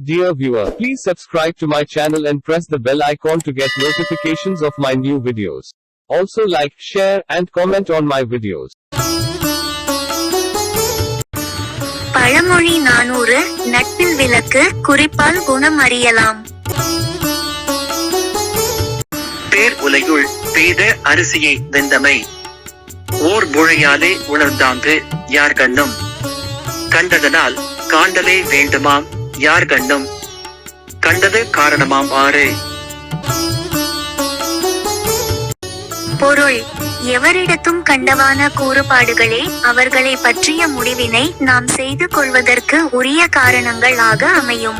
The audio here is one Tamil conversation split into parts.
Dear viewer, please subscribe to my channel and press the bell icon to get notifications of my new videos. Also like, share, and comment on my videos. பழமொழி நானூறு நட்பில் விளக்கு குறிப்பால் குணம் அறியலாம் பேர் உலையுள் பெய்த அரிசியை வெந்தமை ஓர் முழையாலே உணர்ந்தாங்கு யார் கண்ணும் கண்டதனால் காண்டலே வேண்டுமாம் யார் கண்ணும்? கண்டது காரணமாம் ஆறு. பொருள் எவரிடத்தும் கண்டவான கூறுபாடுகளே அவர்களை பற்றிய முடிவினை நாம் செய்து கொள்வதற்கு உரிய காரணங்கள் ஆக அமையும்.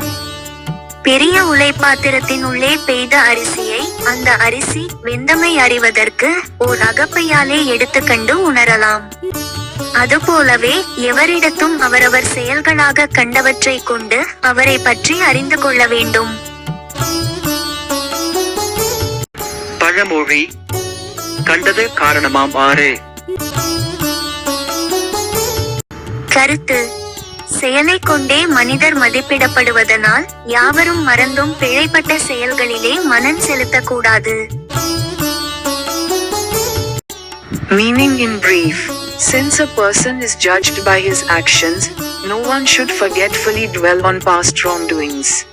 பெரிய உலைப்பாத்திரத்தின் உள்ளே பெய்த அரிசியை அந்த அரிசி வெந்தமை அறிவதற்கு ஓர் அகப்பையாலே எடுத்துக்கண்டு உணரலாம். அதுபோலவே எவரிடத்தும் அவரவர் செயல்களாக கண்டவற்றை கொண்டு அவரை பற்றி அறிந்து கொள்ள வேண்டும். பழமொழி கண்டது காரணமாம் ஆறு. கருத்து செயலை கொண்டே மனிதர் மதிப்பிடப்படுவதனால் யாவரும் மறந்தும் பிழைப்பட்ட செயல்களிலே மனம் செலுத்தக்கூடாது. Meaning in brief, since a person is judged by his actions, no one should forgetfully dwell on past wrongdoings.